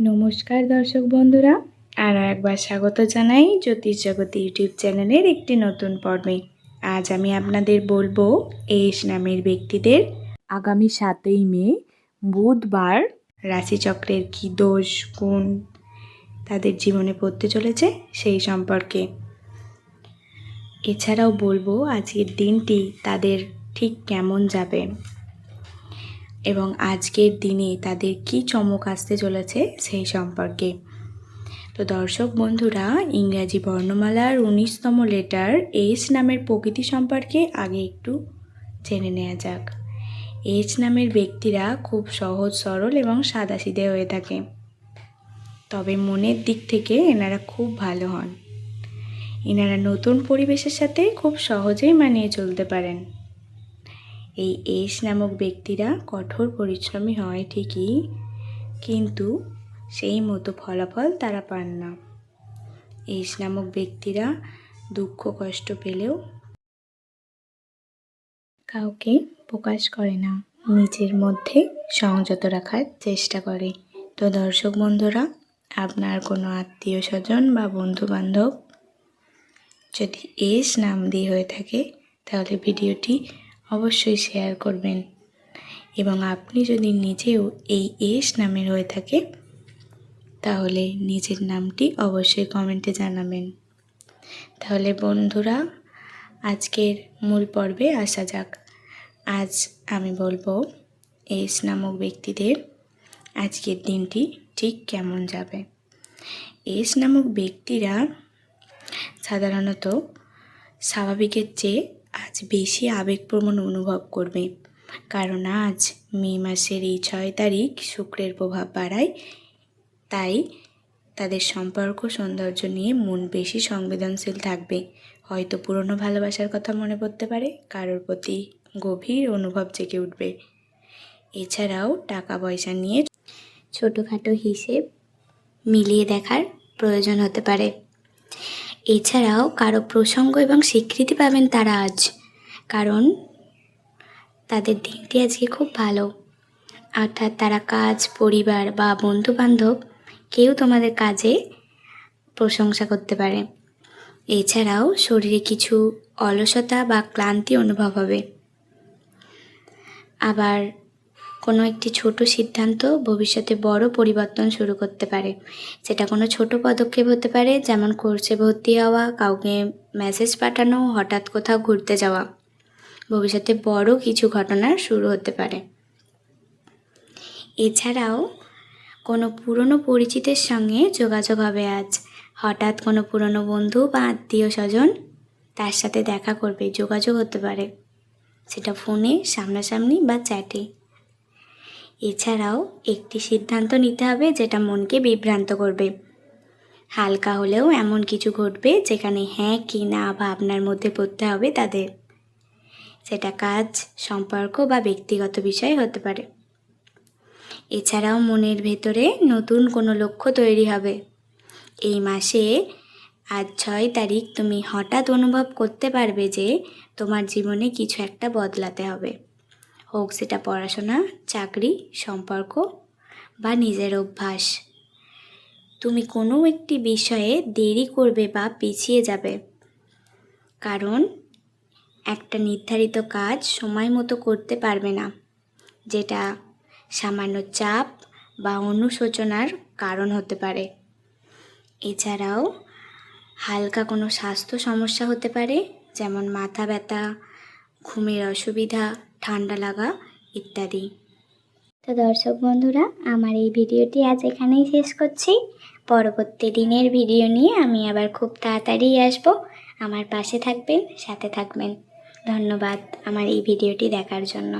নমস্কার দর্শক বন্ধুরা। আরও একবার স্বাগত জানাই জ্যোতিষ জগৎ ইউটিউব চ্যানেলের একটি নতুন পর্বে। আজ আমি আপনাদের বলব এস নামের ব্যক্তিদের। আগামী সাতই মে, বুধবার রাশিচক্রের কী দোষ, গুণ তাদের জীবনে পড়তে চলেছে সেই সম্পর্কে। এছাড়াও বলব আজকের দিনটি তাদের ঠিক কেমন যাবে। এবং আজকের দিনে তাদের কি চমক আসতে চলেছে সেই সম্পর্কে। তো দর্শক বন্ধুরা, ইংরাজি বর্ণমালার উনিশতম লেটার এইচ নামের প্রকৃতি সম্পর্কে আগে একটু জেনে নেওয়া যাক। এইচ নামের ব্যক্তিরা খুব সহজ, সরল এবং সাদাসিধে হয়ে থাকে। তবে মনের দিক থেকে এনারা খুব ভালো হন। এনারা নতুন পরিবেশের সাথে খুব সহজেই মানিয়ে চলতে পারেন। এই এস নামক ব্যক্তিরা কঠোর পরিশ্রমী হয় ঠিকই, কিন্তু সেই মতো ফলাফল তারা পান না। এস নামক ব্যক্তিরা দুঃখ কষ্ট পেলেও কাউকে প্রকাশ করে না। নিজের মধ্যে সংযত রাখার চেষ্টা করে। তো দর্শক বন্ধুরা, আপনার কোনো আত্মীয় স্বজন বা বন্ধু বান্ধব যদি এস নাম দিয়ে হয়ে থাকে, তাহলে ভিডিওটি অবশ্যই শেয়ার করবেন। এবং আপনি যদি নিজেও এই এস নামের হয়ে থাকে, তাহলে নিজের নামটি অবশ্যই কমেন্টে জানাবেন। তাহলে বন্ধুরা, আজকের মূল পর্বে আসা যাক। আজ আমি বলব এস নামক ব্যক্তিদের আজকের দিনটি ঠিক কেমন যাবে। এস নামক ব্যক্তিরা সাধারণত স্বাভাবিকের চেয়ে আজ বেশি আবেগপ্রবণ অনুভব করবে। কারণ আজ মে মাসের এই ছয় তারিখ শুক্রের প্রভাব বাড়ায়, তাই তাদের সম্পর্ক, সৌন্দর্য নিয়ে মন বেশি সংবেদনশীল থাকবে। হয়তো পুরনো ভালোবাসার কথা মনে পড়তে পারে, কারোর প্রতি গভীর অনুভব জেগে উঠবে। এছাড়াও টাকা পয়সা নিয়ে ছোটোখাটো হিসেব মিলিয়ে দেখার প্রয়োজন হতে পারে। এছাড়াও কারও প্রসঙ্গ এবং স্বীকৃতি পাবেন তারা আজ। কারণ তাদের দিনটি আজকে খুব ভালো। অর্থাৎ তারা কাজ, পরিবার বা বন্ধু বান্ধব কেউ তোমাদের কাজে প্রশংসা করতে পারে। এছাড়াও শরীরে কিছু অলসতা বা ক্লান্তি অনুভব হবে। আবার কোনো একটি ছোট সিদ্ধান্ত ভবিষ্যতে বড় পরিবর্তন শুরু করতে পারে। সেটা কোনো ছোট পদক্ষেপ হতে পারে, যেমন কোর্সে ভর্তি হওয়া, কাউকে মেসেজ পাঠানো, হঠাৎ কোথাও ঘুরতে যাওয়া। ভবিষ্যতে বড় কিছু ঘটনার শুরু হতে পারে। এছাড়াও, কোনো পুরনো পরিচিতের সঙ্গে যোগাযোগ হবে আজ। হঠাৎ কোনো পুরনো বন্ধু বা আত্মীয় স্বজন তার সাথে দেখা করবে, যোগাযোগ হতে পারে। সেটা ফোনে, সামনাসামনি বা চ্যাটে এছাড়াও একটি সিদ্ধান্ত নিতে হবে যেটা মনকে বিভ্রান্ত করবে। হালকা হলেও এমন কিছু ঘটবে যেখানে হ্যাঁ কি না ভাবনার মধ্যে পড়তে হবে তাদের। সেটা কাজ, সম্পর্ক বা ব্যক্তিগত বিষয় হতে পারে। এছাড়াও মনের ভেতরে নতুন কোনো লক্ষ্য তৈরি হবে। এই মাসে আজ ছয় তারিখ, তুমি হঠাৎ অনুভব করতে পারবে যে তোমার জীবনে কিছু একটা বদলাতে হবে। হোক সেটা পড়াশোনা, চাকরি, সম্পর্ক বা নিজের অভ্যাস। তুমি কোনো একটি বিষয়ে দেরি করবে বা পিছিয়ে যাবে। কারণ একটা নির্ধারিত কাজ সময় মতো করতে পারবে না, যেটা সামান্য চাপ বা অনুশোচনার কারণ হতে পারে। এছাড়াও হালকা কোনো স্বাস্থ্য সমস্যা হতে পারে, যেমন মাথা ব্যথা, ঘুমের অসুবিধা ঠান্ডা লাগা ইত্যাদি। তো দর্শক বন্ধুরা, আমার এই ভিডিওটি আজ এখানেই শেষ করছি। পরবর্তী দিনের ভিডিও নিয়ে আমি আবার খুব তাড়াতাড়ি আসব। আমার পাশে থাকবেন, সাথে থাকবেন। ধন্যবাদ আমার এই ভিডিওটি দেখার জন্য।